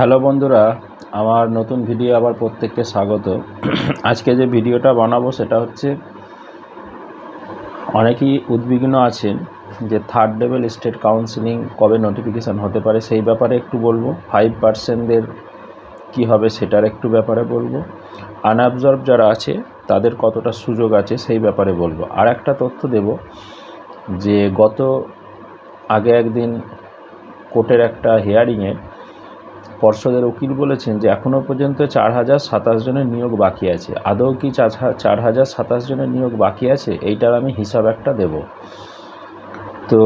Hello বন্ধুরা, আমার নতুন ভিডিও আবার প্রত্যেককে স্বাগত। আজকে যে ভিডিওটা বানাবো সেটা হচ্ছে, অনেকেই উদ্বিগ্ন আছেন যে থার্ড লেভেল স্টেট কাউন্সিলিং কবে নোটিফিকেশান হতে পারে সেই ব্যাপারে একটু বলব। ফাইভ পার্সেন্টদের কী হবে সেটার একটু ব্যাপারে বলব। আনঅবজার্ভ যারা আছে, তাদের কতটা সুযোগ আছে সেই ব্যাপারে বলব। আর একটা তথ্য দেব যে গত, আগে একদিন কোর্টের একটা হিয়ারিংয়ে পর্ষদের উকিল বলেছেন যে এখনও পর্যন্ত চার হাজার সাতাশ জনের নিয়োগ বাকি আছে। আদৌ কি চার হাজার সাতাশ জনের নিয়োগ বাকি আছে? এইটার আমি হিসাব একটা দেব। তো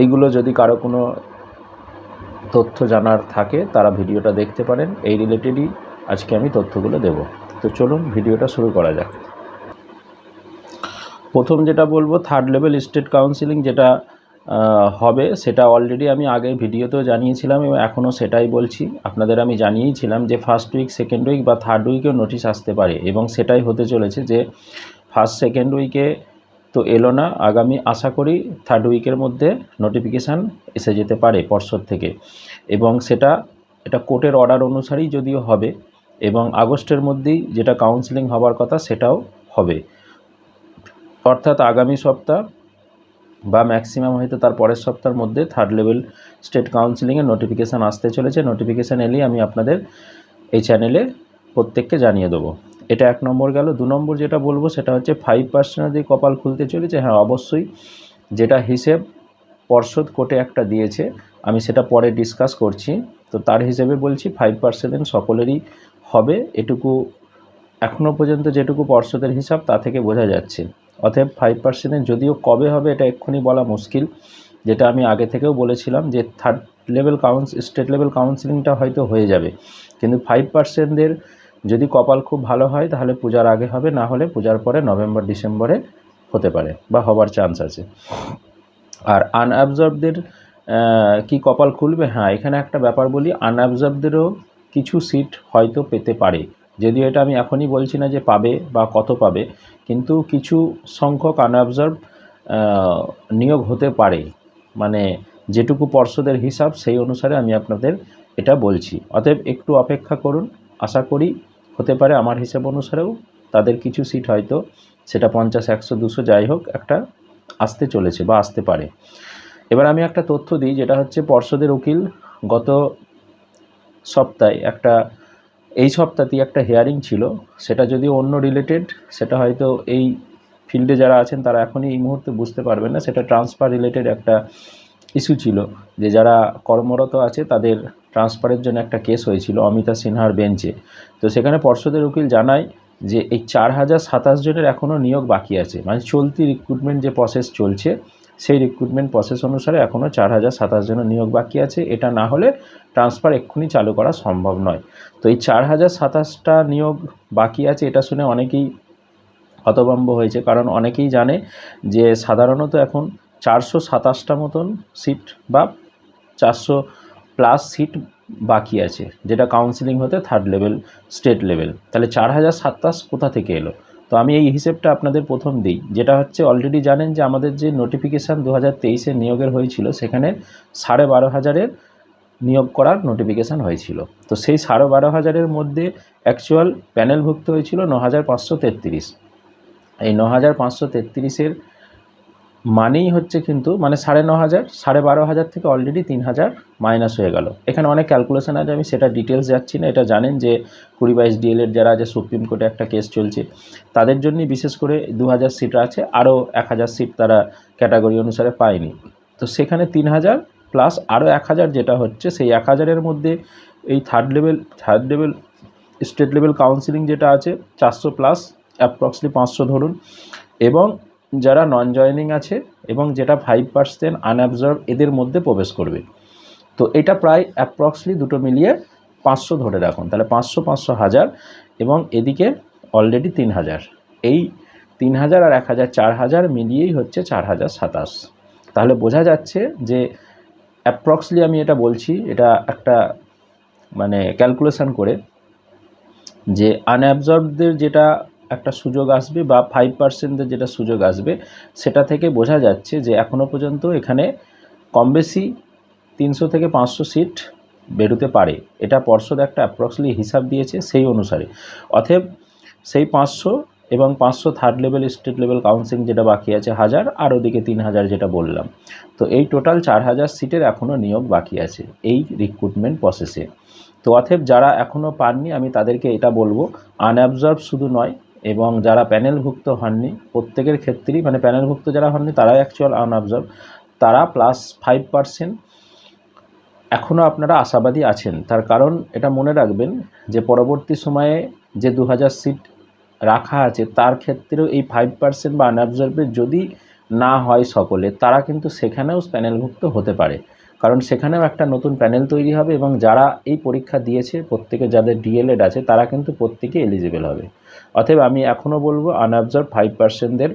এইগুলো যদি কারও কোনো তথ্য জানার থাকে, তারা ভিডিওটা দেখতে পারেন। এই রিলেটেডই আজকে আমি তথ্যগুলো দেব। তো চলুন ভিডিওটা শুরু করা যাক। প্রথম যেটা বলব থার্ড লেভেল স্টেট কাউন্সিলিং যেটা হবে। সেটা অলরেডি আমি আগে ভিডিওতেও জানিয়েছিলাম এবং এখনও সেটাই বলছি। আপনাদের আমি জানিয়েছিলাম যে ফার্স্ট উইক সেকেন্ড উইক বা থার্ড উইকেও নোটিশ আসতে পারে এবং সেটাই হতে চলেছে যে ফার্স্ট সেকেন্ড উইকে তো এলো না। আগামী আশা করি থার্ড উইকের মধ্যে নোটিফিকেশান এসে যেতে পারে পর্ষদ থেকে। এবং সেটা, এটা কোর্টের অর্ডার অনুসারেই যদিও হবে এবং আগস্টের মধ্যেই যেটা কাউন্সিলিং হবার কথা সেটাও হবে। অর্থাৎ আগামী সপ্তাহ বা ম্যাক্সিমাম হয়তো তার পরের সপ্তাহের মধ্যে থার্ড লেভেল স্টেট কাউন্সিলিংয়ের নোটিফিকেশান আসতে চলেছে। নোটিফিকেশান এলেই আমি আপনাদের এই চ্যানেলে প্রত্যেককে জানিয়ে দেবো। এটা এক নম্বর গেল। দু নম্বর যেটা বলব, সেটা হচ্ছে ফাইভ পার্সেন্ট দিয়ে কপাল খুলতে চলেছে হ্যাঁ অবশ্যই যেটা হিসেব পর্ষদ কোটে একটা দিয়েছে, আমি সেটা পরে ডিসকাস করছি। তো তার হিসেবে বলছি ফাইভ পার্সেন্ট সকলেরই হবে। এটুকু এখনও পর্যন্ত যেটুকু পর্ষদের হিসাব, তা থেকে বোঝা যাচ্ছে। অতএব ফাইভ পার্সেন্টের যদিও কবে হবে এটা এক্ষুনি বলা মুশকিল, যেটা আমি আগে থেকেও বলেছিলাম যে third level couns state level কাউন্সিলিংটা হয়তো হয়ে যাবে। কিন্তু ফাইভ পার্সেন্টদের যদি কপাল খুব ভালো হয়, তাহলে পূজার আগে হবে, না হলে পূজার পরে নভেম্বর, ডিসেম্বরে হতে পারে বা হবার চান্স আছে। আর আনঅবজার্ভদের কি কপাল খুলবে? হ্যাঁ এখানে একটা ব্যাপার বলি আনঅবজার্ভদেরও কিছু সিট হয়তো পেতে পারে। যদিও এটা আমি এখনই বলছি না যে পাবে বা কত পাবে, কিন্তু কিছু সংখ্যক আনঅবজার্ভ নিয়োগ হতে পারে। মানে যেটুকু পর্ষদের হিসাব, সেই অনুসারে আমি আপনাদের এটা বলছি। অতএব একটু অপেক্ষা করুন, আশা করি হতে পারে আমার হিসাব অনুসারেও তাদের কিছু সিট হয়তো সেটা পঞ্চাশ, একশো, দুশো যাই হোক একটা আসতে চলেছে বা আসতে পারে। এবার আমি একটা তথ্য দিই, যেটা হচ্ছে পর্ষদের উকিল গত সপ্তাহে একটা এই সপ্তাহতেই একটা হেয়ারিং ছিল। সেটা যদি অন্য রিলেটেড সেটা হয়তো এই ফিল্ডে যারা আছেন তারা এখনই এই মুহূর্তে বুঝতে পারবেন না। সেটা ট্রান্সফার রিলেটেড একটা ইস্যু ছিল যে যারা কর্মরত আছে তাদের ট্রান্সফারের জন্য একটা কেস হয়েছিল অমিতা সিনহার বেঞ্চে তো সেখানে পর্ষদের উকিল জানায় যে এই চার হাজার সাতাশ জনের এখনও নিয়োগ বাকি আছে। মানে চলতি রিক্রুটমেন্ট যে প্রসেস চলছে সেই রিক্রুটমেন্ট প্রসেস অনুসারে এখনও চার হাজার সাতাশ জনের নিয়োগ বাকি আছে। এটা না হলে ট্রান্সফার এক্ষুনি চালু করা সম্ভব নয়। তো এই চার হাজার সাতাশটা নিয়োগ বাকি আছে, এটা শুনে অনেকেই হতভম্ব হয়েছে। কারণ অনেকেই জানে যে সাধারণত এখন চারশো সাতাশটা মতন সিট বা চারশো প্লাস সিট বাকি আছে, যেটা কাউন্সিলিং হতে থার্ড লেভেল স্টেট লেভেল তাহলে চার হাজার সাতাশ কোথা থেকে এলো? তো আমি এই হিসেবটা আপনাদের প্রথম দিই। যেটা হচ্ছে অলরেডি জানেন যে আমাদের যে নোটিফিকেশান দু হাজার তেইশে নিয়োগের হয়েছিল, সেখানে সাড়ে বারো হাজারের নিয়োগ করার নোটিফিকেশান হয়েছিল। তো সেই সাড়ে বারো হাজারের মধ্যে অ্যাকচুয়াল প্যানেলভুক্ত হয়েছিল ন হাজার পাঁচশো তেত্রিশ। এই ন হাজার পাঁচশো তেত্রিশের মানেই হচ্ছে কিন্তু মানে সাড়ে ন হাজার, সাড়ে বারো হাজার থেকে অলরেডি তিন হাজার মাইনাস হয়ে গেল। এখানে অনেক ক্যালকুলেশন আছে, আমি সেটা ডিটেলস যাচ্ছি না, এটা জানেন যে কুড়ি বাইশ ডিএলের যারা আছে সুপ্রিম কোর্টে একটা কেস চলছে, তাদের জন্যই বিশেষ করে দু হাজার সিট আছে, আরও এক হাজার সিট তারা ক্যাটাগরি অনুসারে পায়নি। তো সেখানে তিন হাজার প্লাস আরও এক হাজার যেটা হচ্ছে, সেই এক হাজারের মধ্যে এই third level third level state level counselling যেটা আছে, চারশো প্লাস অ্যাপ্রক্সলি পাঁচশো ধরুন। এবং যারা নন জয়নিং আছে এবং যেটা ফাইভ পার্সেন্ট আনঅবজার্ভ এদের মধ্যে প্রবেশ করবে। তো এটা প্রায় অ্যাপ্রক্সলি দুটো মিলিয়ে পাঁচশো ধরে রাখুন। তাহলে পাঁচশো পাঁচশো হাজার এবং এদিকে অলরেডি তিন হাজার। এই তিন হাজার আর এক হাজার চার হাজার মিলিয়েই হচ্ছে চার হাজার সাতাশ। তাহলে বোঝা যাচ্ছে যে অ্যাপ্রক্সলি আমি এটা বলছি, এটা একটা মানে ক্যালকুলেশান করে যে আনঅ্যাবজর্বদের যেটা একটা সুযোগ আসবে বা ফাইভ পার্সেন্টের যেটা সুযোগ আসবে, সেটা থেকে বোঝা যাচ্ছে যে এখনও পর্যন্ত এখানে কম বেশি তিনশো থেকে পাঁচশো সিট বেরোতে পারে। এটা পর্ষদ একটা অ্যাপ্রক্সলি হিসাব দিয়েছে সেই অনুসারে। অতএব সেই পাঁচশো এবং পাঁচশো third level state level counselling যেটা বাকি আছে, হাজার আর ওদিকে তিন হাজার যেটা বললাম। তো এই টোটাল চার হাজার সিটের এখনও নিয়োগ বাকি আছে এই রিক্রুটমেন্ট প্রসেসে তো অতএব যারা এখনও পাননি, আমি তাদেরকে এটা বলব আনঅ্যাবজর্ব শুধু নয় এবং যারা প্যানেলভুক্ত হননি, প্রত্যেকের ক্ষেত্রেই মানে প্যানেলভুক্ত যারা হননি, তারাই অ্যাকচুয়াল আনঅবজার্ভ তারা প্লাস ফাইভ পার্সেন্ট এখনও আপনারা আশাবাদী আছেন। তার কারণ এটা মনে রাখবেন যে পরবর্তী সময়ে যে দু হাজার সিট রাখা আছে, তার ক্ষেত্রেও এই ফাইভ পার্সেন্ট বা আনঅবজার্ভের যদি না হয় সকলে, তারা কিন্তু সেখানেও প্যানেলভুক্ত হতে পারে। কারণ সেখানেও একটা নতুন প্যানেল তৈরি হবে এবং যারা এই পরীক্ষা দিয়েছে, প্রত্যেকে যাদের ডিএলএড আছে, তারা কিন্তু প্রত্যেকে এলিজিবল হবে। অতএব আমি এখনও বলব আনঅবজার্ভ ফাইভ পার্সেন্টদের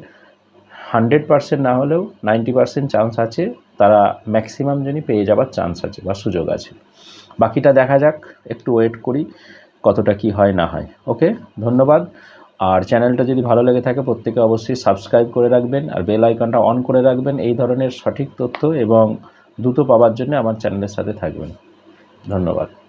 হান্ড্রেড পার্সেন্ট না হলেও নাইনটি পার্সেন্ট চান্স আছে, তারা ম্যাক্সিমাম জনই পেয়ে যাওয়ার চান্স আছে বা সুযোগ আছে। বাকিটা দেখা যাক, একটু ওয়েট করি, কতটা কি হয় না হয়। ওকে ধন্যবাদ। আর চ্যানেলটা যদি ভালো লেগে থাকে, প্রত্যেকে অবশ্যই সাবস্ক্রাইব করে রাখবেন আর বেল আইকনটা অন করে রাখবেন, এই ধরনের সঠিক তথ্য এবং দ্রুত পাওয়ার জন্য আমার চ্যানেলের সাথে থাকবেন। ধন্যবাদ।